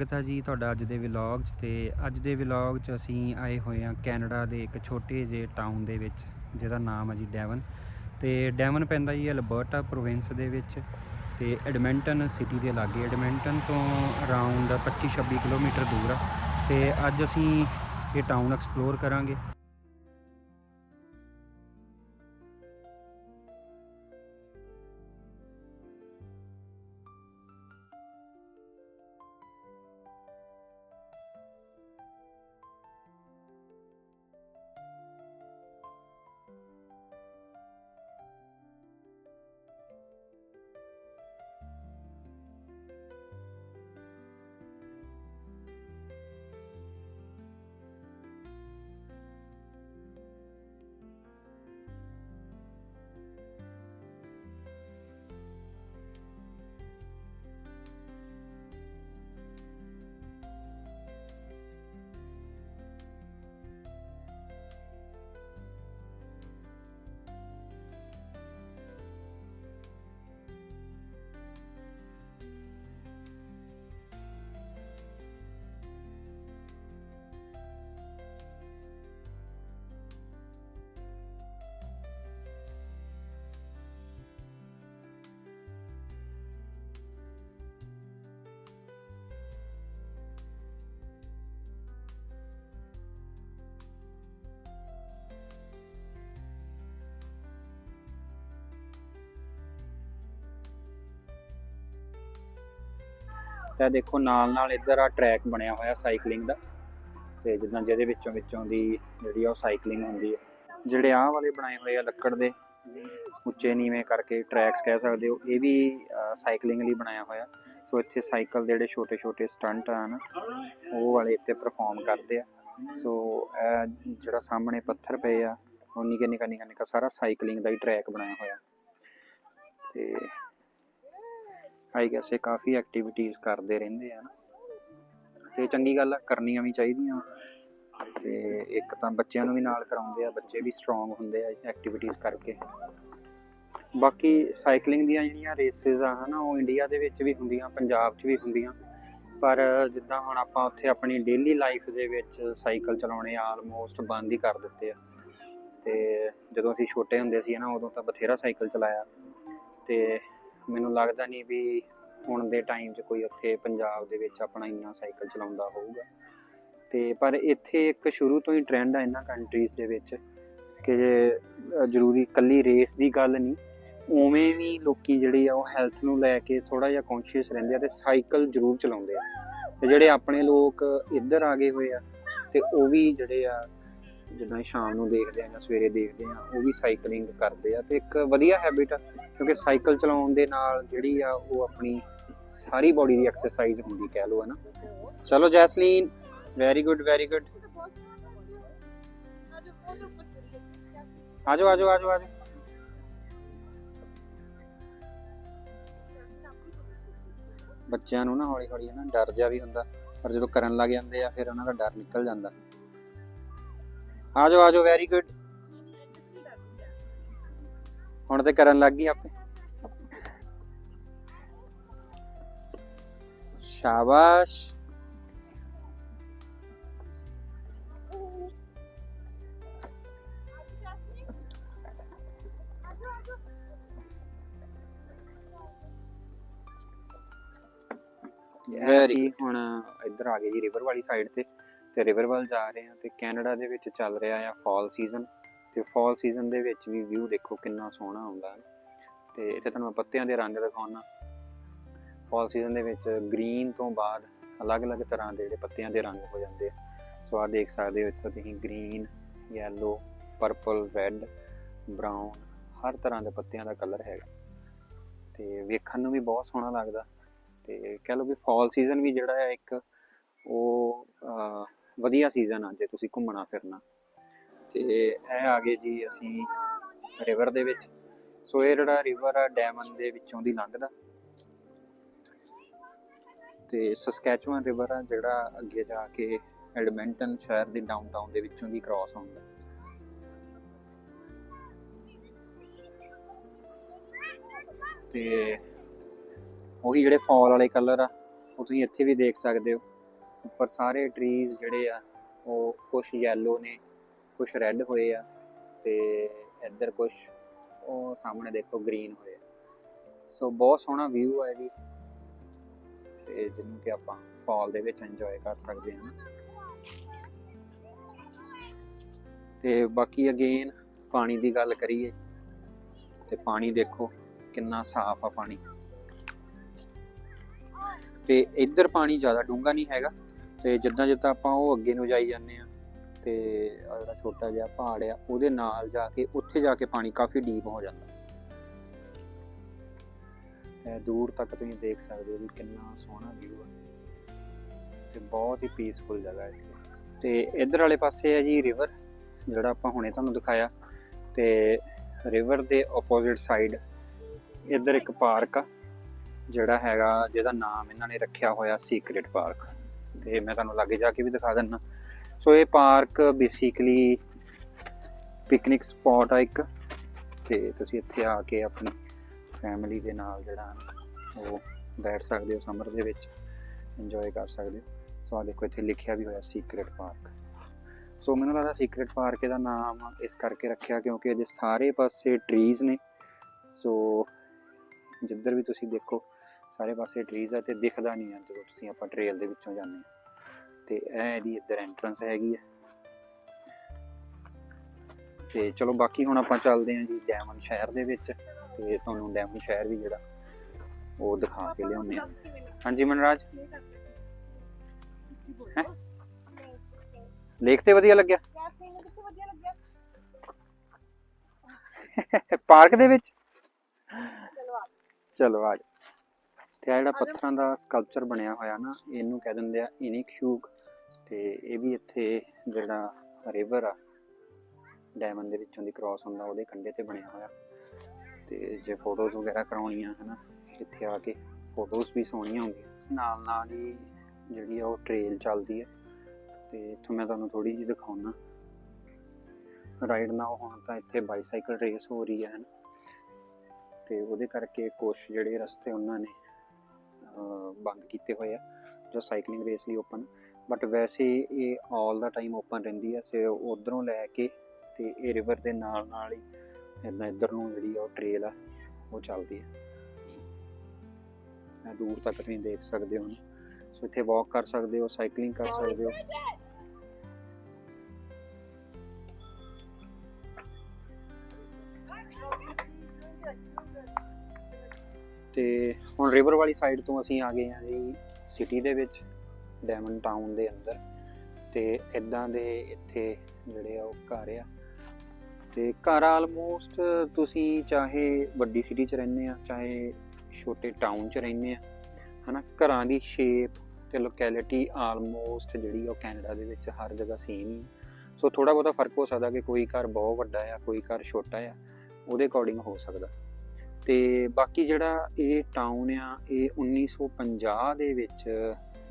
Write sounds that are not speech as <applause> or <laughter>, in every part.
ਸਵਾਗਤ ਹੈ ਜੀ ਤੁਹਾਡਾ ਅੱਜ ਦੇ ਵਲੌਗ 'ਚ ਤੇ ਅੱਜ ਦੇ ਵਲੌਗ 'ਚ ਅਸੀਂ ਆਏ ਹੋਏ ਹਾਂ ਕੈਨੇਡਾ ਦੇ ਇੱਕ ਛੋਟੇ ਜਿਹੇ ਟਾਊਨ ਦੇ ਵਿੱਚ, ਜਿਹਦਾ ਨਾਮ ਹੈ ਜੀ ਡੈਵਨ। ਤੇ ਡੈਵਨ ਪੈਂਦਾ ਜੀ ਅਲਬਰਟਾ ਪ੍ਰੋਵਿੰਸ ਦੇ ਵਿੱਚ ਤੇ ਐਡਮਿੰਟਨ ਸਿਟੀ ਦੇ ਲਾਗੇ। ਐਡਮਿੰਟਨ ਤੋਂ ਅਰਾਊਂਡ 25-26 ਕਿਲੋਮੀਟਰ ਦੂਰ ਆ। ਤੇ ਅੱਜ ਅਸੀਂ ਇਹ ਟਾਊਨ ਐਕਸਪਲੋਰ ਕਰਾਂਗੇ। ਤੇ ਦੇਖੋ ਨਾਲ ਨਾਲ ਇੱਧਰ ਆ ਟਰੈਕ ਬਣਿਆ ਹੋਇਆ ਸਾਈਕਲਿੰਗ ਦਾ। ਤੇ ਜਿੱਦਾਂ ਜਿਹਦੇ ਵਿੱਚੋਂ ਵਿੱਚੋਂ ਦੀ ਜਿਹੜੀ ਆ ਉਹ ਸਾਈਕਲਿੰਗ ਹੁੰਦੀ ਹੈ ਜਿਹੜੇ ਆਹ ਵਾਲੇ ਬਣਾਏ ਹੋਏ ਆ ਲੱਕੜ ਦੇ, ਉੱਚੇ ਨੀਵੇਂ ਕਰਕੇ ਟਰੈਕਸ ਕਹਿ ਸਕਦੇ ਹੋ, ਇਹ ਵੀ ਸਾਈਕਲਿੰਗ ਲਈ ਬਣਾਇਆ ਹੋਇਆ। ਸੋ ਇੱਥੇ ਸਾਈਕਲ ਦੇ ਜਿਹੜੇ ਛੋਟੇ ਛੋਟੇ ਸਟੰਟ ਆ ਨਾ, ਉਹ ਵਾਲੇ ਇੱਥੇ ਪਰਫਾਰਮ ਕਰਦੇ ਆ। ਸੋ ਇਹ ਜਿਹੜਾ ਸਾਹਮਣੇ ਪੱਥਰ ਪਏ ਆ, ਉਹ ਨਿੱਕੇ ਨਿੱਕਾ ਨਿੱਕਾ ਨਿੱਕਾ ਸਾਰਾ ਸਾਈਕਲਿੰਗ ਦਾ ਹੀ ਟਰੈਕ ਬਣਾਇਆ ਹੋਇਆ। ਤੇ ਆਈ ਗੈਸ ਇਹ ਕਾਫੀ ਐਕਟੀਵਿਟੀਜ਼ ਕਰਦੇ ਰਹਿੰਦੇ ਆ ਨਾ। ਤੇ ਚੰਗੀ ਗੱਲ ਆ, ਕਰਨੀਆਂ ਵੀ ਚਾਹੀਦੀਆਂ ਤੇ ਇੱਕ ਤਾਂ ਬੱਚਿਆਂ ਨੂੰ ਵੀ ਨਾਲ ਕਰਾਉਂਦੇ ਆ, ਬੱਚੇ ਵੀ ਸਟਰੋਂਗ ਹੁੰਦੇ ਆ ਐਕਟੀਵਿਟੀਜ਼ ਕਰਕੇ। ਬਾਕੀ ਸਾਈਕਲਿੰਗ ਦੀਆਂ ਜਿਹੜੀਆਂ ਰੇਸਿਸ ਆ ਹਨਾ, ਉਹ ਇੰਡੀਆ ਦੇ ਵਿੱਚ ਵੀ ਹੁੰਦੀਆਂ, ਪੰਜਾਬ 'ਚ ਵੀ ਹੁੰਦੀਆਂ। ਪਰ ਜਿੱਦਾਂ ਹੁਣ ਆਪਾਂ ਉੱਥੇ ਆਪਣੀ ਡੇਲੀ ਲਾਈਫ ਦੇ ਵਿੱਚ ਸਾਈਕਲ ਚਲਾਉਣੇ ਆਲਮੋਸਟ ਬੰਦ ਹੀ ਕਰ ਦਿੱਤੇ ਆ। ਤੇ ਜਦੋਂ ਅਸੀਂ ਛੋਟੇ ਹੁੰਦੇ ਸੀ ਨਾ ਉਦੋਂ ਤਾਂ ਬਥੇਰਾ ਸਾਈਕਲ ਚਲਾਇਆ। ਤੇ ਮੈਨੂੰ ਲੱਗਦਾ ਨਹੀਂ ਵੀ ਹੁਣ ਦੇ ਟਾਈਮ 'ਚ ਕੋਈ ਉੱਥੇ ਪੰਜਾਬ ਦੇ ਵਿੱਚ ਆਪਣਾ ਇੰਨਾ ਸਾਈਕਲ ਚਲਾਉਂਦਾ ਹੋਊਗਾ। ਤੇ ਪਰ ਇੱਥੇ ਇੱਕ ਸ਼ੁਰੂ ਤੋਂ ਹੀ ਟ੍ਰੈਂਡ ਆ ਇਹਨਾਂ ਕੰਟਰੀਜ਼ ਦੇ ਵਿੱਚ ਕਿ ਜੇ ਜ਼ਰੂਰੀ ਕੱਲੀ ਰੇਸ ਦੀ ਗੱਲ ਨਹੀਂ, ਉਵੇਂ ਵੀ ਲੋਕੀ ਜਿਹੜੇ ਆ ਉਹ ਹੈਲਥ ਨੂੰ ਲੈ ਕੇ ਥੋੜਾ ਜਿਹਾ ਕੌਨਸ਼ੀਅਸ ਰਹਿੰਦੇ ਆ ਤੇ ਸਾਈਕਲ ਜ਼ਰੂਰ ਚਲਾਉਂਦੇ ਆ। ਤੇ ਜਿਹੜੇ ਆਪਣੇ ਲੋਕ ਇੱਧਰ ਆ ਗਏ ਹੋਏ ਆ ਤੇ ਉਹ ਵੀ ਜਿਹੜੇ ਆ ਜਿੱਦਾਂ ਸ਼ਾਮ ਨੂੰ ਦੇਖਦੇ ਆ ਜਾਂ ਸਵੇਰੇ ਦੇਖਦੇ ਆ ਉਹ ਵੀ ਸਾਈਕਲਿੰਗ ਕਰਦੇ ਆ ਤੇ ਇੱਕ ਵਧੀਆ ਹੈਬਿਟ ਆ, ਕਿਉਂਕਿ ਸਾਈਕਲ ਚਲਾਉਣ ਦੇ ਨਾਲ ਜਿਹੜੀ ਆ ਉਹ ਆਪਣੀ ਸਾਰੀ ਬਾਡੀ ਦੀ ਐਕਸਰਸਾਈਜ਼ ਹੁੰਦੀ ਕਹਿ ਲਓ ਹੈ ਨਾ ਚਲੋ Jasleen very good very good ਆਜੋ ਆਜੋ ਆਜੋ ਆਜੋ। ਬੱਚਿਆਂ ਨੂੰ ਨਾ ਹੌਲੀ ਹੌਲੀ ਨਾ ਡਰ ਜਿਹਾ ਵੀ ਹੁੰਦਾ, ਪਰ ਜਦੋਂ ਕਰਨ ਲੱਗ ਜਾਂਦੇ ਆ, ਫਿਰ ਉਹਨਾਂ ਦਾ ਡਰ ਨਿਕਲ ਜਾਂਦਾ। ਆਜੋ ਆਜੋ ਵੈਰੀ ਗੁੱਡ ਹੁਣ ਤੇ ਕਰਨ ਲੱਗ ਗਈ ਆਪੇ ਸ਼ਾਬਾਸ਼ ਵੈਰੀ ਹੁਣ ਇੱਧਰ ਆ ਗਏ ਜੀ ਰਿਵਰ ਵਾਲੀ ਸਾਈਡ ਤੇ ਤੇ ਰਿਵਰ ਵੱਲ ਜਾ ਰਹੇ ਹਾਂ ਤੇ ਕੈਨੇਡਾ ਦੇ ਵਿੱਚ ਚੱਲ ਰਿਹਾ ਆ ਫਾਲ ਸੀਜ਼ਨ ਤੇ ਫਾਲ ਸੀਜ਼ਨ ਦੇ ਵਿੱਚ ਵੀ ਵਿਊ ਦੇਖੋ ਕਿੰਨਾ ਸੋਹਣਾ ਹੁੰਦਾ ਹੈ ਤੇ ਇੱਥੇ ਤੁਹਾਨੂੰ ਮੈਂ ਪੱਤਿਆਂ ਦੇ ਰੰਗ ਦਿਖਾਉਣਾ ਫਾਲ ਸੀਜ਼ਨ ਦੇ ਵਿੱਚ ਗ੍ਰੀਨ ਤੋਂ ਬਾਅਦ ਅਲੱਗ-ਅਲੱਗ ਤਰ੍ਹਾਂ ਦੇ ਜਿਹੜੇ ਪੱਤਿਆਂ ਦੇ ਰੰਗ ਹੋ ਜਾਂਦੇ ਆ। ਸੋ ਆ ਦੇਖ ਸਕਦੇ ਹੋ ਇੱਥੇ ਤੁਸੀਂ green yellow purple red brown ਹਰ ਤਰ੍ਹਾਂ ਦੇ ਪੱਤਿਆਂ ਦਾ ਕਲਰ ਹੈਗਾ। ਤੇ ਵੇਖਣ ਨੂੰ ਵੀ ਬਹੁਤ ਸੋਹਣਾ ਲੱਗਦਾ। ਤੇ ਕਹਿ ਲਓ ਵੀ ਫਾਲ ਸੀਜ਼ਨ ਵੀ ਜਿਹੜਾ ਹੈ ਇੱਕ ਉਹ ਵਧੀਆ ਸੀਜ਼ਨ ਆ, ਜੇ ਤੁਸੀਂ ਘੁੰਮਣਾ ਫਿਰਨਾ। ਤੇ ਇਹ ਆ ਗਏ ਜੀ ਅਸੀਂ ਰਿਵਰ ਦੇ ਵਿੱਚ। ਸੋ ਇਹ ਜਿਹੜਾ ਰਿਵਰ ਆ, ਡੈਮਨ ਦੇ ਵਿੱਚੋਂ ਦੀ ਲੰਘਦਾ। ਤੇ ਸਸਕੈਚੁਅਨ ਰਿਵਰ ਆ, ਜਿਹੜਾ ਅੱਗੇ ਜਾ ਕੇ ਐਡਮਿੰਟਨ ਸ਼ਹਿਰ ਦੇ ਡਾਊਨਟਾਊਨ ਦੇ ਵਿੱਚੋਂ ਦੀ ਕ੍ਰਾਸ ਹੁੰਦਾ ਤੇ ਉਹੀ ਜਿਹੜੇ ਫਾਲ ਵਾਲੇ ਕਲਰ ਆ, ਉਹ ਤੁਸੀਂ ਇੱਥੇ ਵੀ ਦੇਖ ਸਕਦੇ ਹੋ। ਉੱਪਰ ਸਾਰੇ ਟਰੀਜ਼ ਜਿਹੜੇ ਆ, ਉਹ ਕੁਝ ਯੈਲੋ ਨੇ ਕੁਝ ਰੈੱਡ ਹੋਏ ਆ ਤੇ ਇੱਧਰ ਕੁਝ ਉਹ ਸਾਹਮਣੇ ਦੇਖੋ ਗ੍ਰੀਨ ਹੋਏ ਸੋ ਬਹੁਤ ਸੋਹਣਾ ਵਿਊ ਹੈ ਜੀ ਤੇ ਜਿਹਨੂੰ ਕਿ ਆਪਾਂ ਫਾਲ ਦੇ ਵਿੱਚ ਇੰਜੋਏ ਕਰ ਸਕਦੇ ਹਾਂ ਤੇ ਬਾਕੀ ਅਗੇਨ ਪਾਣੀ ਦੀ ਗੱਲ ਕਰੀਏ, ਤੇ ਪਾਣੀ ਦੇਖੋ ਕਿੰਨਾ ਸਾਫ਼ ਆ ਪਾਣੀ। ਤੇ ਇੱਧਰ ਪਾਣੀ ਜ਼ਿਆਦਾ ਡੂੰਘਾ ਨਹੀਂ ਹੈਗਾ। ਤੇ ਜਿੱਦਾਂ ਜਿੱਦਾਂ ਆਪਾਂ ਉਹ ਅੱਗੇ ਨੂੰ ਜਾਈ ਜਾਂਦੇ ਆ ਤੇ ਜਿਹੜਾ ਛੋਟਾ ਜਿਹਾ ਪਹਾੜ ਆ, ਉਹਦੇ ਨਾਲ ਜਾ ਕੇ ਉੱਥੇ ਜਾ ਕੇ ਪਾਣੀ ਕਾਫੀ ਡੀਪ ਹੋ ਜਾਂਦਾ। ਤੇ ਦੂਰ ਤੱਕ ਤੁਸੀਂ ਦੇਖ ਸਕਦੇ ਹੋ ਵੀ ਕਿੰਨਾ ਸੋਹਣਾ ਵਿਊ ਹੈ ਤੇ ਬਹੁਤ ਹੀ ਪੀਸਫੁਲ ਜਗ੍ਹਾ ਹੈ ਇੱਥੇ। ਤੇ ਇੱਧਰ ਵਾਲੇ ਪਾਸੇ ਹੈ ਜੀ ਰਿਵਰ ਜਿਹੜਾ ਆਪਾਂ ਹੁਣੇ ਤੁਹਾਨੂੰ ਦਿਖਾਇਆ। ਤੇ ਰਿਵਰ ਦੇ ਆਪੋਜ਼ਿਟ ਸਾਈਡ ਇੱਧਰ ਇੱਕ ਪਾਰਕ ਆ, ਜਿਹੜਾ ਹੈਗਾ, ਜਿਹਦਾ ਨਾਮ ਇਹਨਾਂ ਨੇ ਰੱਖਿਆ ਹੋਇਆ ਸੀਕ੍ਰੀਟ ਪਾਰਕ ਤੇ ਮੈਂ ਤੁਹਾਨੂੰ ਲਾਗੇ ਜਾ ਕੇ ਵੀ ਦਿਖਾ ਦਿੰਨਾ। ਸੋ ਇਹ ਪਾਰਕ ਬੇਸਿਕਲੀ ਪਿਕਨਿਕ ਸਪੌਟ ਆ ਇੱਕ। ਤੇ ਤੁਸੀਂ ਇੱਥੇ ਆ ਕੇ ਆਪਣੀ ਫੈਮਿਲੀ ਦੇ ਨਾਲ ਜਿਹੜਾ ਉਹ ਬੈਠ ਸਕਦੇ ਹੋ, ਸਮਰ ਦੇ ਵਿੱਚ ਇੰਜੋਏ ਕਰ ਸਕਦੇ ਹੋ। ਸੋ ਆ ਦੇਖੋ, ਇੱਥੇ ਲਿਖਿਆ ਵੀ ਹੋਇਆ ਸੀਕ੍ਰੀਟ ਪਾਰਕ ਸੋ ਮੈਨੂੰ ਲੱਗਦਾ ਸੀਕ੍ਰੀਟ ਪਾਰਕ ਇਹਦਾ ਨਾਮ ਇਸ ਕਰਕੇ ਰੱਖਿਆ ਕਿਉਂਕਿ ਇਹਦੇ ਸਾਰੇ ਪਾਸੇ ਟਰੀਜ਼ ਨੇ। ਸੋ ਜਿੱਧਰ ਵੀ ਤੁਸੀਂ ਦੇਖੋ ਸਾਰੇ ਪਾਸੇ ਟਰੀਜ਼ ਆ ਤੇ ਦਿਖਦਾ ਨਹੀਂ ਹੈ ਜਦੋਂ ਤੁਸੀਂ ਆਪਾਂ ਟ੍ਰੇਲ ਦੇ ਵਿੱਚੋਂ ਜਾਂਦੇ ਹਾਂ ਤੇ ਇਹ ਇਹਦੀ ਇੱਧਰ ਐਂਟਰੈਂਸ ਹੈਗੀ ਹੈ ਤੇ ਚਲੋ ਬਾਕੀ ਹੁਣ ਆਪਾਂ ਚੱਲਦੇ ਹਾਂ ਜੀ ਡੈਮਨ ਸ਼ਹਿਰ ਦੇ ਵਿੱਚ। ਤੇ ਤੁਹਾਨੂੰ ਡੈਮਨ ਸ਼ਹਿਰ ਵੀ ਜਿਹੜਾ ਉਹ ਦਿਖਾ ਕੇ ਲਿਆਉਂਦੇ ਹਾਂ ਹਾਂਜੀ ਮਨਰਾਜ? ਲੇਕ ਤੇ ਵਧੀਆ ਲੱਗਿਆ? <laughs> ਪਾਰਕ ਦੇ ਵਿੱਚ? ਚਲੋ ਆ ਜਾਓ। ਤੇ ਆ ਜਿਹੜਾ ਪੱਥਰਾਂ ਦਾ ਸਕਲਪਚਰ ਬਣਿਆ ਹੋਇਆ ਨਾ ਇਹਨੂੰ ਕਹਿ ਦਿੰਦੇ ਆ ਇਨਿਕਸ਼ੂਕ। ਤੇ ਇਹ ਵੀ ਇੱਥੇ ਜਿਹੜਾ ਰਿਵਰ ਆ ਡਾਇਮੰਡ ਦੇ ਵਿੱਚੋਂ ਦੀ ਕ੍ਰਾਸ ਹੁੰਦਾ ਉਹਦੇ ਕੰਢੇ ਤੇ ਬਣਿਆ ਹੋਇਆ। ਤੇ ਜੇ ਫੋਟੋਜ਼ ਵਗੈਰਾ ਕਰਾਉਣੀਆਂ ਹਨਾ ਇੱਥੇ ਆ ਕੇ ਫੋਟੋਜ਼ ਵੀ ਸੋਹਣੀਆਂ ਹੁੰਦੀਆਂ ਨਾਲ ਨਾਲ ਹੀ ਜਿਹੜੀ ਆ ਉਹ ਟ੍ਰੇਲ ਚੱਲਦੀ ਹੈ ਤੇ ਇੱਥੋਂ ਮੈਂ ਤੁਹਾਨੂੰ ਥੋੜੀ ਜਿਹੀ ਦਿਖਾਉਣਾ ਰਾਈਡ ਨਾਲ ਹੁਣ ਤਾਂ ਇੱਥੇ ਬਾਈਸਾਈਕਲ ਰੇਸ ਹੋ ਰਹੀ ਹੈ ਹਨ। ਤੇ ਉਹਦੇ ਕਰਕੇ ਕੁਝ ਜਿਹੜੇ ਰਸਤੇ ਉਹਨਾਂ ਨੇ ਬੰਦ ਕੀਤੇ ਹੋਏ ਆ, ਜੋ ਸਾਈਕਲਿੰਗ ਰੇਸ ਲਈ ਓਪਨ ਬਟ ਵੈਸੇ ਇਹ ਆਲ ਦਾ ਟਾਈਮ ਓਪਨ ਰਹਿੰਦੀ ਹੈ ਸੇ ਉਧਰੋਂ ਲੈ ਕੇ ਤੇ ਇਹ ਰਿਵਰ ਦੇ ਨਾਲ ਨਾਲ ਹੀ ਇਦਾਂ ਇੱਧਰ ਨੂੰ ਜਿਹੜੀ ਆ ਉਹ ਟ੍ਰੇਲ ਆ, ਉਹ ਚੱਲਦੀ ਹੈ ਇਹ ਦੂਰ ਤੱਕ ਤੁਸੀਂ ਦੇਖ ਸਕਦੇ ਹੋ ਸੋ ਇੱਥੇ ਵਾਕ ਕਰ ਸਕਦੇ ਹੋ ਸਾਈਕਲਿੰਗ ਕਰ ਸਕਦੇ ਹੋ। ਤੇ ਹੁਣ ਰਿਵਰ ਵਾਲੀ ਸਾਈਡ ਤੋਂ ਅਸੀਂ ਆ ਗਏ ਹਾਂ ਜੀ ਸਿਟੀ ਦੇ ਵਿੱਚ ਡੈਮਨ ਟਾਊਨ ਦੇ ਅੰਦਰ ਤੇ ਇਦਾਂ ਦੇ ਇੱਥੇ ਜਿਹੜੇ ਆ ਉਹ ਘਰ ਆ ਤੇ ਘਰ ਆਲਮੋਸਟ ਤੁਸੀਂ ਚਾਹੇ ਵੱਡੀ ਸਿਟੀ 'ਚ ਰਹਿੰਦੇ ਆ, ਚਾਹੇ ਛੋਟੇ ਟਾਊਨ 'ਚ ਰਹਿੰਦੇ ਆ, ਹਨਾ, ਘਰਾਂ ਦੀ ਸ਼ੇਪ ਤੇ ਲੋਕੈਲਿਟੀ ਆਲਮੋਸਟ ਜਿਹੜੀ ਆ ਉਹ ਕੈਨੇਡਾ ਦੇ ਵਿੱਚ ਹਰ ਜਗ੍ਹਾ ਸੇਮ ਹੀ ਆ। ਸੋ ਥੋੜਾ ਬਹੁਤਾ ਫ਼ਰਕ ਹੋ ਸਕਦਾ ਕਿ ਕੋਈ ਘਰ ਬਹੁਤ ਵੱਡਾ ਆ, ਕੋਈ ਘਰ ਛੋਟਾ ਆ, ਉਹਦੇ ਅਕੋਰਡਿੰਗ ਹੋ ਸਕਦਾ ਤੇ ਬਾਕੀ ਜਿਹੜਾ ਇਹ ਟਾਊਨ ਆ, ਇਹ 1950 ਦੇ ਵਿੱਚ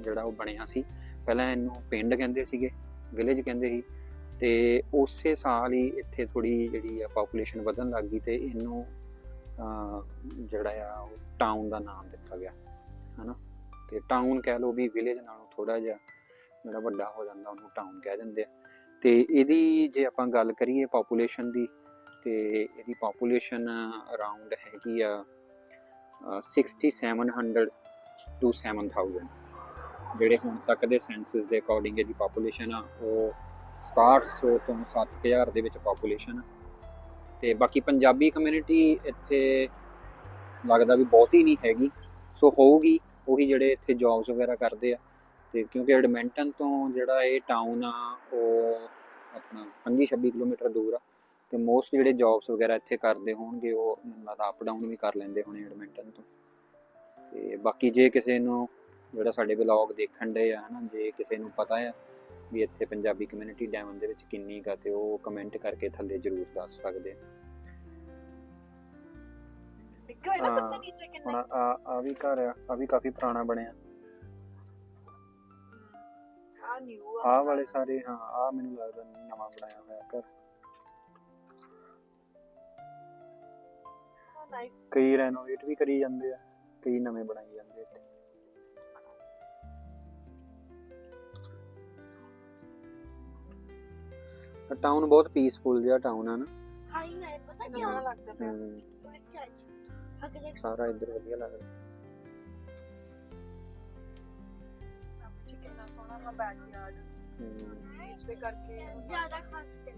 ਜਿਹੜਾ ਉਹ ਬਣਿਆ ਸੀ। ਪਹਿਲਾਂ ਇਹਨੂੰ ਪਿੰਡ ਕਹਿੰਦੇ ਸੀਗੇ ਵਿਲੇਜ ਕਹਿੰਦੇ ਸੀ। ਤੇ ਉਸੇ ਸਾਲ ਹੀ ਇੱਥੇ ਥੋੜੀ ਜਿਹੜੀ ਆ ਪੋਪੂਲੇਸ਼ਨ ਵਧਣ ਲੱਗ ਗਈ ਤੇ ਇਹਨੂੰ ਜਿਹੜਾ ਆ ਉਹ ਟਾਊਨ ਦਾ ਨਾਮ ਦਿੱਤਾ ਗਿਆ, ਹਨਾ? ਤੇ ਟਾਊਨ ਕਹਿ ਲਓ ਵੀ ਵਿਲੇਜ ਨਾਲੋਂ ਥੋੜਾ ਜਿਹਾ ਜਿਹੜਾ ਵੱਡਾ ਹੋ ਜਾਂਦਾ, ਉਹਨੂੰ ਟਾਊਨ ਕਹਿ ਦਿੰਦੇ ਆ। ਤੇ ਇਹਦੀ ਜੇ ਆਪਾਂ ਗੱਲ ਕਰੀਏ ਪੋਪੂਲੇਸ਼ਨ ਦੀ ਤੇ ਇਹਦੀ ਪੋਪੂਲੇਸ਼ਨ ਅਰਾਊਂਡ ਹੈਗੀ ਆ ਅ, 6700 ਟੂ 7000 ਜਿਹੜੇ ਹੁਣ ਤੱਕ ਦੇ ਸੈਂਸਸ ਦੇ ਅਕੋਰਡਿੰਗ ਇਹਦੀ ਪੋਪੂਲੇਸ਼ਨ ਆ ਉਹ 6700 ਤੋਂ 7000 ਦੇ ਵਿੱਚ ਪੋਪੂਲੇਸ਼ਨ ਤੇ ਬਾਕੀ ਪੰਜਾਬੀ ਕਮਿਊਨਿਟੀ ਇੱਥੇ ਲੱਗਦਾ ਵੀ ਬਹੁਤੀ ਨਹੀਂ ਹੈਗੀ। ਸੋ ਹੋਊਗੀ ਉਹੀ ਜਿਹੜੇ ਇੱਥੇ ਜੌਬਸ ਵਗੈਰਾ ਕਰਦੇ ਆ। ਤੇ ਕਿਉਂਕਿ ਐਡਮਿੰਟਨ ਤੋਂ ਜਿਹੜਾ ਇਹ ਟਾਊਨ ਆ ਉਹ ਆਪਣਾ 25-26 ਕਿਲੋਮੀਟਰ ਦੂਰ ਆ। ਤੇ ਮੋਸਟ ਜਿਹੜੇ ਜੌਬਸ ਵਗੈਰਾ ਇੱਥੇ ਕਰਦੇ ਹੋਣਗੇ ਉਹ ਮੈਨੂੰ ਲੱਗਦਾ ਅਪ ਡਾਊਨ ਵੀ ਕਰ ਲੈਂਦੇ ਹੋਣੇ ਐਡਮਿੰਟਨ ਤੋਂ। ਤੇ ਬਾਕੀ ਜੇ ਕਿਸੇ ਨੂੰ ਜਿਹੜਾ ਸਾਡੇ ਵਲੌਗ ਦੇਖਣ ਦੇ ਆ ਹਨਾ ਜੇ ਕਿਸੇ ਨੂੰ ਪਤਾ ਆ ਵੀ ਇੱਥੇ ਪੰਜਾਬੀ ਕਮਿਊਨਿਟੀ ਡੈਮਨ ਦੇ ਵਿੱਚ ਕਿੰਨੀ ਕਾ ਤੇ ਉਹ ਕਮੈਂਟ ਕਰਕੇ ਥੱਲੇ ਜ਼ਰੂਰ ਦੱਸ ਸਕਦੇ ਹੋਇਆ ਨਾ ਪੱਤਾ ਨੀਚੇ ਕਿੰਨਾ ਆ ਆ ਵੀ ਘਰ ਆ ਆ ਵੀ ਕਾਫੀ ਪੁਰਾਣਾ ਬਣਿਆ। ਆ ਨਿਊ ਵਾਲੇ ਸਾਰੇ ਹਾਂ ਆ ਮੈਨੂੰ ਲੱਗਦਾ ਨਵਾਂ ਬਣਾਇਆ ਹੋਇਆ ਘਰ। ਨਾਈਸ ਕਈ ਰੈਨੋਵੇਟ ਵੀ ਕਰੀ ਜਾਂਦੇ ਆ ਕਈ ਨਵੇਂ ਬਣਾਈ ਜਾਂਦੇ ਇੱਥੇ। ਟਾਊਨ ਬਹੁਤ ਪੀਸਫੁਲ ਜਿਹਾ ਟਾਊਨ ਆ ਨਾ। ਹਾਂ ਹੀ ਹੈ ਪਤਾ ਕੀ ਹੋਣਾ ਲੱਗਦਾ ਪਿਆ? ਸਾਰਾ ਇੱਧਰ ਵਧੀਆ ਲੱਗਦਾ ਚਿਕਨ ਦਾ ਸੋਹਣਾ ਨਾ ਬੈਕਯਾਰਡ ਇਸੇ ਕਰਕੇ ਜ਼ਿਆਦਾ ਖਾਸ ਤੇ।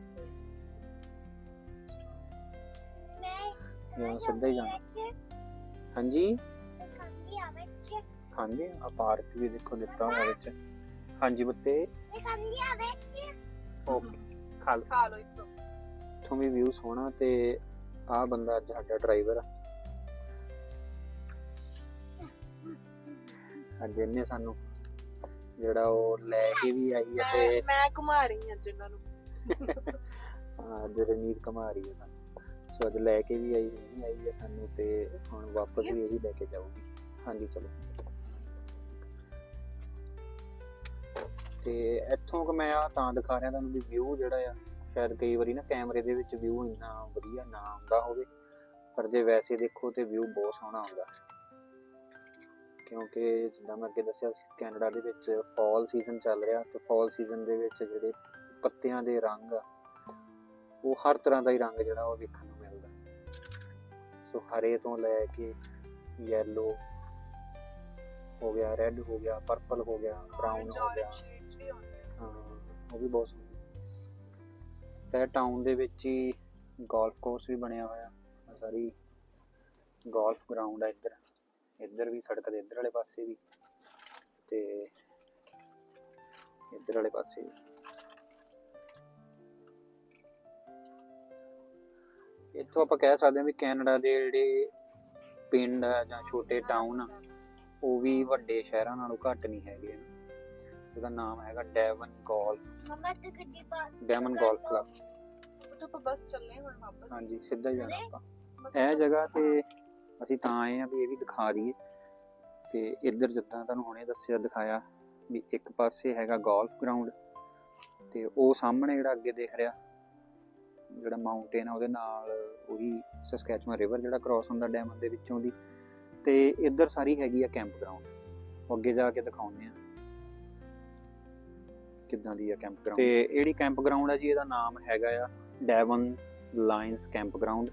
ਨਹੀਂ ਹਾਂ, ਸਿੱਧਾ ਹੀ ਜਾਣਾ ਹਾਂਜੀ? ਖਾਂਦੀ ਆ ਵਿੱਚ ਖਾਂਦੇ ਆ ਪਾਰਕ ਵੀ ਦੇਖੋ ਦਿੱਤਾ ਹੋਇਆ ਵਿੱਚ। ਹਾਂਜੀ ਬੱਤੇ। ਖਾਂਦੀ ਆ ਵਿੱਚ ਓਕੇ ਖਾ ਲਓ। ਖਾ ਲਓ ਇਟਸ ਇੱਥੋਂ ਵੀ ਵਿਊ ਸੋਹਣਾ ਤੇ ਆਹ ਬੰਦਾ ਅੱਜ ਸਾਡਾ ਡਰਾਈਵਰ ਆ। ਅੱਜ ਇਹਨੇ ਸਾਨੂੰ ਜਿਹੜਾ ਉਹ ਲੈ ਕੇ ਵੀ ਆਈ ਹੈ ਤੇ ਮੈਂ ਘੁਮਾ ਰਹੀ ਹਾਂ ਅੱਜ ਇਹਨਾਂ ਨੂੰ। <laughs> ਹਾਂ, ਅੱਜ ਰਣੀਤ ਕਮਾ ਰਹੀ ਹੈ ਸਾਨੂੰ। ਸੋ ਅੱਜ ਲੈ ਕੇ ਵੀ ਆਈ ਨਹੀਂ ਆਈ ਹੈ ਸਾਨੂੰ ਤੇ ਹੁਣ ਵਾਪਸ ਵੀ ਇਹੀ ਲੈ ਕੇ ਜਾਊਗੀ। ਹਾਂਜੀ, ਚਲੋ। ਤੇ ਇੱਥੋਂ ਕਿ ਮੈਂ ਆ ਤਾਂ ਦਿਖਾ ਰਿਹਾ ਤੁਹਾਨੂੰ ਵੀ ਵਿਊ ਜਿਹੜਾ ਆ, ਸ਼ਾਇਦ ਕਈ ਵਾਰੀ ਨਾ ਕੈਮਰੇ ਦੇ ਵਿੱਚ ਵਿਊ ਇੰਨਾ ਵਧੀਆ ਨਾ ਆਉਂਦਾ ਹੋਵੇ, ਪਰ ਜੇ ਵੈਸੇ ਦੇਖੋ ਤੇ ਵਿਊ ਬਹੁਤ ਸੋਹਣਾ ਆਉਂਦਾ। ਕਿਉਂਕਿ ਜਿੱਦਾਂ ਮੈਂ ਅੱਗੇ ਦੱਸਿਆ, ਕੈਨੇਡਾ ਦੇ ਵਿੱਚ ਫਾਲ ਸੀਜ਼ਨ ਚੱਲ ਰਿਹਾ ਤੇ ਫਾਲ ਸੀਜ਼ਨ ਦੇ ਵਿੱਚ ਜਿਹੜੇ ਪੱਤਿਆਂ ਦੇ ਰੰਗ ਆ, ਉਹ ਹਰ ਤਰ੍ਹਾਂ ਦਾ ਹੀ ਰੰਗ ਜਿਹੜਾ ਉਹ ਵੇਖਣ ਨੂੰ ਸੋ ਹਰੇ ਤੋਂ ਲੈ ਕੇ ਯੈਲੋ ਹੋ ਗਿਆ ਰੈੱਡ ਹੋ ਗਿਆ ਪਰਪਲ ਹੋ ਗਿਆ ਬ੍ਰਾਊਨ ਹੋ ਗਿਆ। ਸ਼ੇਡਸ ਵੀ ਆਉਂਦੇ ਆ। ਹਾਂ ਉਹ ਵੀ ਬਹੁਤ ਸੋਹਣਾ। ਤੇ ਟਾਊਨ ਦੇ ਵਿੱਚ ਹੀ ਗੋਲਫ ਕੋਰਸ ਵੀ ਬਣਿਆ ਹੋਇਆ। ਸਾਰੀ ਗੋਲਫ ਗਰਾਊਂਡ ਆ ਇੱਧਰ। ਇੱਧਰ ਵੀ ਸੜਕ ਦੇ ਇੱਧਰ ਵਾਲੇ ਪਾਸੇ ਵੀ। ਤੇ ਇੱਧਰ ਵਾਲੇ ਪਾਸੇ ਵੀ। ਇੱਥੋਂ ਆਪਾਂ ਕਹਿ ਸਕਦੇ ਹਾਂ ਵੀ ਕੈਨੇਡਾ ਦੇ ਜਿਹੜੇ ਪਿੰਡ ਆ ਜਾਂ ਛੋਟੇ ਟਾਊਨ ਆ ਉਹ ਵੀ ਵੱਡੇ ਸ਼ਹਿਰਾਂ ਨਾਲੋਂ ਘੱਟ ਨਹੀਂ ਹੈਗੇ ਉਹਦਾ ਨਾਮ ਹੈਗਾ ਡੈਵਨ ਗੋਲਫ ਮਮਾ ਤੇ ਗੱਡੀ ਪਾ ਡੈਮਨ ਗੋਲਫ ਕਲੱਬ ਉਹ ਤੋਂ ਆਪਾਂ ਬਸ ਚੱਲੇ ਹੁਣ ਵਾਪਸ। ਹਾਂਜੀ ਸਿੱਧਾ ਜਾਣਾ ਆਪਾਂ। ਇਹ ਜਗ੍ਹਾ ਤੇ ਅਸੀਂ ਤਾਂ ਆਏ ਆ ਵੀ ਇਹ ਵੀ ਦਿਖਾ ਦਈਏ। ਤੇ ਇੱਧਰ ਜਿੱਦਾਂ ਤੁਹਾਨੂੰ ਹੁਣੇ ਦੱਸਿਆ ਦਿਖਾਇਆ ਵੀ ਇੱਕ ਪਾਸੇ ਹੈਗਾ ਗੋਲਫ ਗਰਾਊਂਡ ਤੇ ਉਹ ਸਾਹਮਣੇ ਜਿਹੜਾ ਅੱਗੇ ਦਿਖ ਰਿਹਾ ਜਿਹੜਾ ਮਾਊਂਟੇਨ ਆ ਉਹਦੇ ਨਾਲ ਉਹੀ ਸਸਕੈਚੂਅਨ ਰਿਵਰ ਜਿਹੜਾ ਕ੍ਰਾਸ ਹੁੰਦਾ ਡੈਮ ਦੇ ਵਿੱਚੋਂ ਦੀ ਤੇ ਇੱਧਰ ਸਾਰੀ ਹੈਗੀ ਆ ਕੈਂਪ ਗਰਾਊਂਡ ਅੱਗੇ ਜਾ ਕੇ ਦਿਖਾਉਂਦੇ ਆ। ਕਿੱਦਾਂ ਦੀ ਆ ਕੈਂਪ ਗਰਾਊਂਡ ਤੇ ਜਿਹੜੀ ਕੈਂਪ ਗਰਾਊਂਡ ਆ ਜੀ ਇਹਦਾ ਨਾਮ ਹੈਗਾ ਆ ਡੈਵਨ ਲਾਇਨਸ ਕੈਂਪ ਗਰਾਊਂਡ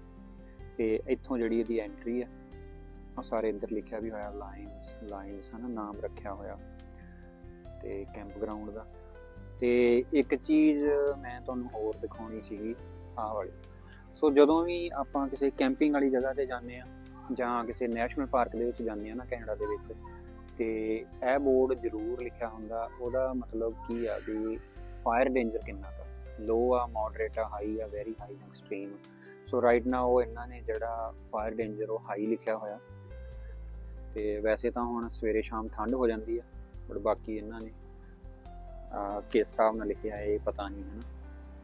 ਤੇ ਇੱਥੋਂ ਜਿਹੜੀ ਇਹਦੀ ਐਂਟਰੀ ਆ ਉਹ ਸਾਰੇ ਇੱਧਰ ਲਿਖਿਆ ਵੀ ਹੋਇਆ ਲਾਇਨਸ ਲਾਇਨਸ ਹਨਾ ਨਾਮ ਰੱਖਿਆ ਹੋਇਆ ਤੇ ਕੈਂਪ ਗਰਾਊਂਡ ਦਾ। ਤੇ ਇੱਕ ਚੀਜ਼ ਮੈਂ ਤੁਹਾਨੂੰ ਹੋਰ ਦਿਖਾਉਣੀ ਸੀਗੀ ਆਹ ਵਾਲੀ। ਸੋ ਜਦੋਂ ਵੀ ਆਪਾਂ ਕਿਸੇ ਕੈਂਪਿੰਗ ਵਾਲੀ ਜਗ੍ਹਾ ਤੇ ਜਾਂਦੇ ਆ ਜਾਂ ਕਿਸੇ ਨੈਸ਼ਨਲ ਪਾਰਕ ਦੇ ਵਿੱਚ ਜਾਂਦੇ ਆ ਨਾ ਕੈਨੇਡਾ ਦੇ ਵਿੱਚ, ਤੇ ਇਹ ਬੋਰਡ ਜ਼ਰੂਰ ਲਿਖਿਆ ਹੁੰਦਾ, ਉਹਦਾ ਮਤਲਬ ਕੀ ਆ ਵੀ ਫਾਇਰ ਡੇਂਜਰ ਕਿੰਨਾ ਕੁ ਲੋ ਆ ਮੋਡਰੇਟ ਆ ਹਾਈ ਆ very high extreme so right now ਇਹਨਾਂ ਨੇ ਜਿਹੜਾ ਫਾਇਰ ਡੇਂਜਰ ਉਹ ਹਾਈ ਲਿਖਿਆ ਹੋਇਆ। ਤੇ ਵੈਸੇ ਤਾਂ ਹੁਣ ਸਵੇਰੇ ਸ਼ਾਮ ਠੰਡ ਹੋ ਜਾਂਦੀ ਆ ਬਟ ਬਾਕੀ ਇਹਨਾਂ ਨੇ ਕਿਸ ਹਿਸਾਬ ਨਾਲ ਲਿਖਿਆ ਇਹ ਪਤਾ ਨਹੀਂ ਹੈ ਨਾ।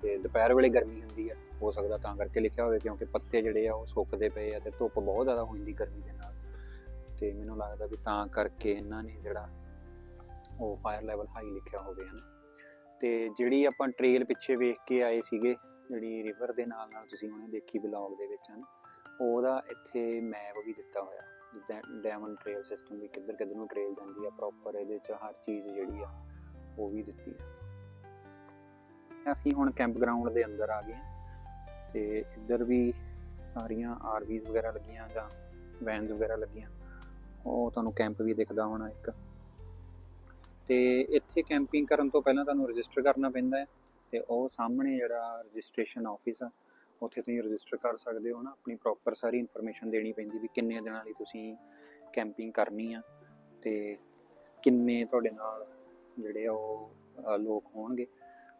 ਤੇ ਦੁਪਹਿਰ ਵੇਲੇ ਗਰਮੀ ਹੁੰਦੀ ਆ। ਹੋ ਸਕਦਾ ਤਾਂ ਕਰਕੇ ਲਿਖਿਆ ਹੋਵੇ, ਕਿਉਂਕਿ ਪੱਤੇ ਜਿਹੜੇ ਆ ਉਹ ਸੁੱਕਦੇ ਪਏ ਆ ਤੇ ਧੁੱਪ ਬਹੁਤ ਜ਼ਿਆਦਾ ਹੋ ਜਾਂਦੀ ਗਰਮੀ ਦੇ ਨਾਲ। ਤੇ ਮੈਨੂੰ ਲੱਗਦਾ ਵੀ ਤਾਂ ਕਰਕੇ ਇਹਨਾਂ ਨੇ ਜਿਹੜਾ ਉਹ ਫਾਇਰ ਲੈਵਲ ਹਾਈ ਲਿਖਿਆ ਹੋਵੇ, ਹਨ। ਤੇ ਜਿਹੜੀ ਆਪਾਂ ਟ੍ਰੇਲ ਪਿੱਛੇ ਵੇਖ ਕੇ ਆਏ ਸੀਗੇ, ਜਿਹੜੀ ਰਿਵਰ ਦੇ ਨਾਲ ਨਾਲ ਤੁਸੀਂ ਉਹਨੇ ਦੇਖੀ ਵਲੌਗ ਦੇ ਵਿੱਚ, ਹਨ, ਉਹਦਾ ਇੱਥੇ ਮੈਪ ਵੀ ਦਿੱਤਾ ਹੋਇਆ। ਜਿੱਦਾਂ ਡੈਮਨ ਟ੍ਰੇਲ ਸਿਸਟਮ ਵੀ ਕਿੱਧਰ ਕਿੱਧਰ ਨੂੰ ਟ੍ਰੇਲ ਜਾਂਦੀ ਆ ਪ੍ਰੋਪਰ ਇਹਦੇ ਵਿੱਚ ਹਰ ਚੀਜ਼ ਜਿਹੜੀ ਆ, ਉਹ ਵੀ ਦਿੱਤੀ ਆ। ਅਸੀਂ ਹੁਣ ਕੈਂਪ ਗਰਾਊਂਡ ਦੇ ਅੰਦਰ ਆ ਗਏ ਹਾਂ ਤੇ ਇੱਧਰ ਵੀ ਸਾਰੀਆਂ ਆਰਵੀਜ਼ ਵਗੈਰਾ ਲੱਗੀਆਂ ਜਾਂ ਵੈਨਸ ਵਗੈਰਾ ਲੱਗੀਆਂ। ਉਹ ਤੁਹਾਨੂੰ ਕੈਂਪ ਵੀ ਦਿਖਦਾ ਹੋਣਾ ਇੱਕ। ਤੇ ਇੱਥੇ ਕੈਂਪਿੰਗ ਕਰਨ ਤੋਂ ਪਹਿਲਾਂ ਤੁਹਾਨੂੰ ਰਜਿਸਟਰ ਕਰਨਾ ਪੈਂਦਾ ਹੈ ਤੇ ਉਹ ਸਾਹਮਣੇ ਜਿਹੜਾ ਰਜਿਸਟ੍ਰੇਸ਼ਨ ਆਫਿਸ ਆ, ਉੱਥੇ ਤੁਸੀਂ ਰਜਿਸਟਰ ਕਰ ਸਕਦੇ ਹੋ ਨਾ। ਆਪਣੀ ਪ੍ਰੋਪਰ ਸਾਰੀ ਇਨਫੋਰਮੇਸ਼ਨ ਦੇਣੀ ਪੈਂਦੀ ਵੀ ਕਿੰਨੇ ਦਿਨਾਂ ਲਈ ਤੁਸੀਂ ਕੈਂਪਿੰਗ ਕਰਨੀ ਆ ਤੇ ਕਿੰਨੇ ਤੁਹਾਡੇ ਨਾਲ ਜਿਹੜੇ ਆ ਉਹ ਲੋਕ ਹੋਣਗੇ।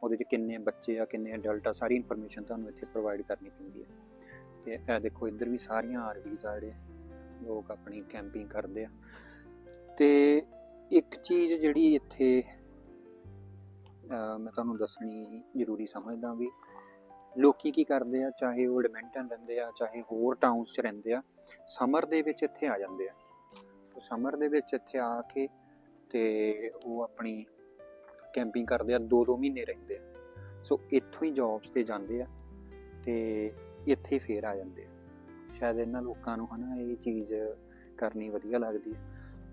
ਉਹਦੇ 'ਚ ਕਿੰਨੇ ਬੱਚੇ ਆ, ਕਿੰਨੇ ਅਡਲਟ ਆ, ਸਾਰੀ ਇਨਫੋਰਮੇਸ਼ਨ ਤੁਹਾਨੂੰ ਇੱਥੇ ਪ੍ਰੋਵਾਈਡ ਕਰਨੀ ਪੈਂਦੀ ਹੈ ਤੇ ਇਹ ਦੇਖੋ, ਇੱਧਰ ਵੀ ਸਾਰੀਆਂ ਆਰਵੀਜ਼ ਆ ਜਿਹੜੇ, ਲੋਕ ਆਪਣੀ ਕੈਂਪਿੰਗ ਕਰਦੇ ਆ। ਤੇ ਇੱਕ ਚੀਜ਼ ਜਿਹੜੀ ਇੱਥੇ ਮੈਂ ਤੁਹਾਨੂੰ ਦੱਸਣੀ ਜ਼ਰੂਰੀ ਸਮਝਦਾ ਵੀ ਲੋਕੀ ਕੀ ਕਰਦੇ ਆ, ਚਾਹੇ ਉਹ ਐਡਮਿੰਟਨ ਰਹਿੰਦੇ ਆ, ਚਾਹੇ ਹੋਰ ਟਾਊਨਸ 'ਚ ਰਹਿੰਦੇ ਆ ਸਮਰ ਦੇ ਵਿੱਚ ਇੱਥੇ ਆ ਜਾਂਦੇ ਆ। ਸਮਰ ਦੇ ਵਿੱਚ ਇੱਥੇ ਆ ਕੇ ਤੇ ਉਹ ਆਪਣੀ ਕੈਂਪਿੰਗ ਕਰਦੇ ਆ ਦੋ ਦੋ ਮਹੀਨੇ ਰਹਿੰਦੇ ਆ। ਸੋ ਇੱਥੋਂ ਹੀ ਜੌਬਸ ਤੇ ਜਾਂਦੇ ਆ ਤੇ ਇੱਥੇ ਫੇਰ ਆ ਜਾਂਦੇ ਆ। ਸ਼ਾਇਦ ਇਹਨਾਂ ਲੋਕਾਂ ਨੂੰ ਹਨਾ ਇਹ ਚੀਜ਼ ਕਰਨੀ ਵਧੀਆ ਲੱਗਦੀ ਹੈ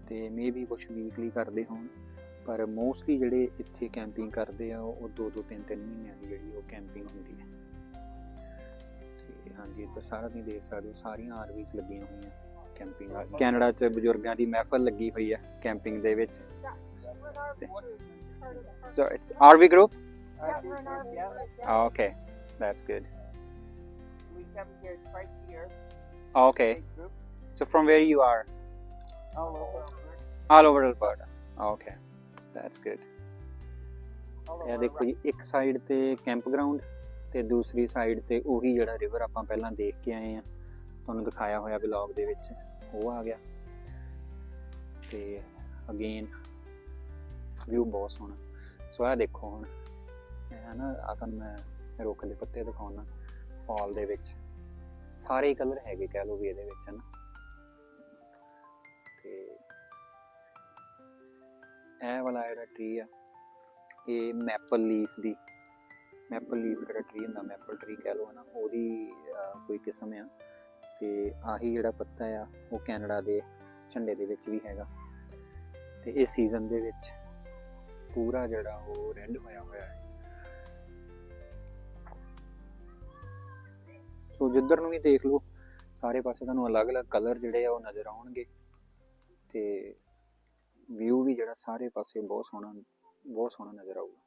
ਤੇ ਮੇਬੀ ਕੁਝ ਵੀਕਲੀ ਕਰਦੇ ਹੋਣ, ਪਰ ਮੋਸਟਲੀ ਜਿਹੜੇ ਇੱਥੇ ਕੈਂਪਿੰਗ ਕਰਦੇ ਆ, ਉਹ 2 2 3 3 ਮਹੀਨਿਆਂ ਦੀ ਜਿਹੜੀ ਉਹ ਕੈਂਪਿੰਗ ਹੁੰਦੀ ਹੈ ਤੇ ਹਾਂਜੀ, ਇੱਧਰ ਸਾਰਾ ਤੁਸੀਂ ਦੇਖ ਸਕਦੇ ਹੋ, ਸਾਰੀਆਂ ਆਰਵੀਸ ਲੱਗੀਆਂ ਹੋਈਆਂ ਕੈਂਪਿੰਗ ਕੈਨੇਡਾ 'ਚ ਬਜ਼ੁਰਗਾਂ ਦੀ ਮਹਿਫਲ ਲੱਗੀ ਹੋਈ ਹੈ ਕੈਂਪਿੰਗ ਦੇ ਵਿੱਚ। So it's RV group Yeah, okay that's good we come here twice a year. Okay Big group so from where you all over. all over Alberta okay. That's good. ਇਹ ਦੇਖੋ ਜੀ ਇੱਕ ਸਾਈਡ ਤੇ camp ground ਤੇ ਦੂਸਰੀ side ਤੇ ਉਹੀ ਜਿਹੜਾ ਰਿਵਰ ਆਪਾਂ ਪਹਿਲਾਂ ਦੇਖ ਕੇ ਆਏ ਆ ਤੁਹਾਨੂੰ ਦਿਖਾਇਆ ਹੋਇਆ ਵਲੌਗ ਦੇ ਵਿੱਚ ਉਹ ਆ ਗਿਆ ਤੇ ਅਗੇਨ ਵਿਊ ਬਹੁਤ ਸੋਹਣਾ। ਸੋ ਇਹ ਦੇਖੋ ਹੁਣ। ਹੈ ਨਾ ਆ ਤੁਹਾਨੂੰ ਮੈਂ ਰੁੱਖ ਦੇ ਪੱਤੇ ਦਿਖਾਉਣਾ, ਫਾਲ ਦੇ ਵਿੱਚ। ਸਾਰੇ ਕਲਰ ਹੈਗੇ ਕਹਿ ਲਓ ਵੀ ਇਹਦੇ ਵਿੱਚ ਹੈ ਨਾ ਤੇ ਇਹ ਵਾਲਾ ਜਿਹੜਾ ਟਰੀ ਆ, ਇਹ ਮੈਪਲ ਲੀਫ ਦੀ ਮੈਪਲ ਲੀਫ ਜਿਹੜਾ ਟਰੀ ਹੁੰਦਾ ਮੈਪਲ ਟਰੀ ਕਹਿ ਲਓ ਨਾ ਉਹਦੀ ਕੋਈ ਕਿਸਮ ਆ। ਤੇ ਆਹੀ ਜਿਹੜਾ ਪੱਤਾ ਆ, ਉਹ ਕੈਨੇਡਾ ਦੇ ਝੰਡੇ ਦੇ ਵਿੱਚ ਵੀ ਹੈਗਾ। ਤੇ ਇਸ ਸੀਜ਼ਨ ਦੇ ਵਿੱਚ ਪੂਰਾ ਜਿਹੜਾ ਉਹ ਰੈੱਡ ਹੋਇਆ ਹੋਇਆ ਹੈ। ਸੋ ਜਿੱਧਰ ਨੂੰ ਵੀ ਦੇਖ ਲਓ ਸਾਰੇ ਪਾਸੇ ਤੁਹਾਨੂੰ ਅਲੱਗ-ਅਲੱਗ ਕਲਰ ਜਿਹੜੇ ਆ ਉਹ ਨਜ਼ਰ ਆਉਣਗੇ ਤੇ ਵਿਊ ਵੀ ਜਿਹੜਾ ਸਾਰੇ ਪਾਸੇ ਬਹੁਤ ਸੋਹਣਾ ਬਹੁਤ ਸੋਹਣਾ ਨਜ਼ਰ ਆਊਗਾ।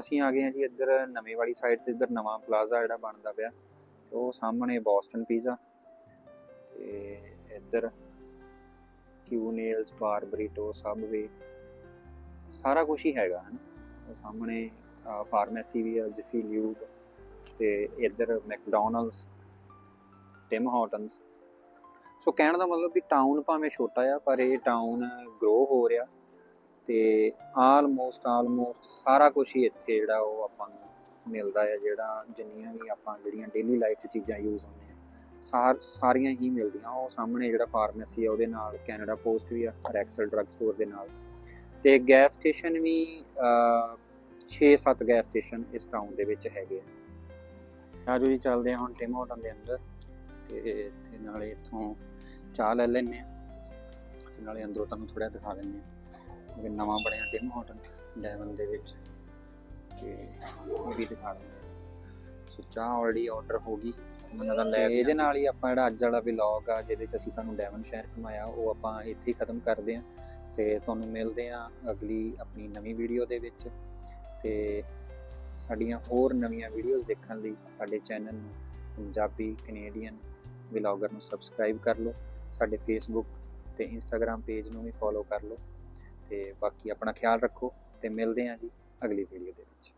ਅਸੀਂ ਆ ਗਏ ਹਾਂ ਜੀ ਇੱਧਰ ਨਵੇਂ ਵਾਲੀ ਸਾਈਡ ਤੇ ਇੱਧਰ ਨਵਾਂ ਪਲਾਜ਼ਾ ਜਿਹੜਾ ਬਣਦਾ ਪਿਆ। ਉਹ ਸਾਹਮਣੇ ਬੋਸਟਨ ਪੀਜ਼ਾ ਤੇ ਇੱਧਰ ਕਿਊ ਨੇਲਸ ਬਾਰ ਬਰੀਟੋ, ਸਬਵੇ, ਸਾਰਾ ਕੁਝ ਹੀ ਹੈਗਾ, ਹਨ। ਉਹ ਸਾਹਮਣੇ ਫਾਰਮੇਸੀ ਵੀ ਹੈ ਜਿਫੀ ਲਿਊਬ ਤੇ ਇੱਧਰ ਮੈਕਡੋਨਲਡਸ, ਟਿਮ ਹਾਰਟਨਸ। ਸੋ ਕਹਿਣ ਦਾ ਮਤਲਬ ਵੀ ਟਾਊਨ ਭਾਵੇਂ ਛੋਟਾ ਆ, ਪਰ ਇਹ ਟਾਊਨ ਗਰੋ ਹੋ ਰਿਹਾ ਤੇ ਆਲਮੋਸਟ ਆਲਮੋਸਟ ਸਾਰਾ ਕੁਝ ਹੀ ਇੱਥੇ ਜਿਹੜਾ ਉਹ ਆਪਾਂ ਨੂੰ ਮਿਲਦਾ ਹੈ ਜਿਹੜਾ ਜਿੰਨੀਆਂ ਵੀ ਆਪਾਂ ਜਿਹੜੀਆਂ ਡੇਲੀ ਲਾਈਫ 'ਚ ਚੀਜ਼ਾਂ ਯੂਜ਼ ਹੁੰਦੀਆਂ ਸਾਰੀਆਂ ਹੀ ਮਿਲਦੀਆਂ। ਉਹ ਸਾਹਮਣੇ ਜਿਹੜਾ ਫਾਰਮੇਸੀ ਆ ਉਹਦੇ ਨਾਲ ਕੈਨੇਡਾ ਪੋਸਟ ਵੀ ਆ ਰੈਕਸਲ ਡਰੱਗ ਸਟੋਰ ਦੇ ਨਾਲ। ਤੇ ਗੈਸ ਸਟੇਸ਼ਨ ਵੀ 6-7 ਗੈਸ ਸਟੇਸ਼ਨ ਇਸ ਟਾਊਨ ਦੇ ਵਿੱਚ ਹੈਗੇ ਆ। ਆਜੋ ਜੀ ਚੱਲਦੇ ਹਾਂ ਹੁਣ ਟਿਮ ਹੋਟਲ ਦੇ ਅੰਦਰ, ਤੇ ਇੱਥੇ ਨਾਲੇ ਇੱਥੋਂ ਚਾਹ ਲੈ ਲੈਂਦੇ ਆ। ਤੇ ਨਾਲੇ ਅੰਦਰੋਂ ਤੁਹਾਨੂੰ ਥੋੜਾ ਦਿਖਾ ਦਿੰਦੇ ਆ। ਕਿ ਨਵਾਂ ਬਣਿਆ ਟਿਮ ਹੋਟਲ ਡੈਵਨ ਦੇ ਵਿੱਚ। ਤੇ ਉਹ ਵੀ ਦਿਖਾ ਦਿੰਦੇ ਸੋ ਚਾਹ ਆਲਰੇਡੀ ਆਰਡਰ ਹੋ ਗਈ। ਉਹਨਾਂ ਦਾ ਲੈ ਇਹਦੇ ਨਾਲ ਹੀ ਆਪਾਂ ਜਿਹੜਾ ਅੱਜ ਵਾਲਾ ਵਲੌਗ ਆ ਜਿਹਦੇ ਚ ਅਸੀਂ ਤੁਹਾਨੂੰ ਡੈਵਨ ਸ਼ਹਿਰ ਘੁਮਾਇਆ ਉਹ ਆਪਾਂ ਇੱਥੇ ਹੀ ਖਤਮ ਕਰਦੇ ਹਾਂ। ਤੇ ਤੁਹਾਨੂੰ ਮਿਲਦੇ ਹਾਂ ਅਗਲੀ ਆਪਣੀ ਨਵੀਂ ਵੀਡੀਓ ਦੇ ਵਿੱਚ। ਤੇ ਸਾਡੀਆਂ ਹੋਰ ਨਵੀਆਂ ਵੀਡੀਓਜ਼ ਦੇਖਣ ਲਈ ਸਾਡੇ ਚੈਨਲ ਨੂੰ ਪੰਜਾਬੀ ਕੈਨੇਡੀਅਨ ਵਲੌਗਰ ਨੂੰ ਸਬਸਕ੍ਰਾਈਬ ਕਰ ਲਓ। ਸਾਡੇ ਫੇਸਬੁੱਕ ਤੇ ਇੰਸਟਾਗ੍ਰam ਪੇਜ ਨੂੰ ਵੀ ਫੋਲੋ ਕਰ ਲਓ। ਤੇ ਬਾਕੀ ਆਪਣਾ ਖਿਆਲ ਰੱਖੋ ਤੇ ਮਿਲਦੇ ਹਾਂ ਜੀ ਅਗਲੀ ਵੀਡੀਓ ਦੇ ਵਿੱਚ।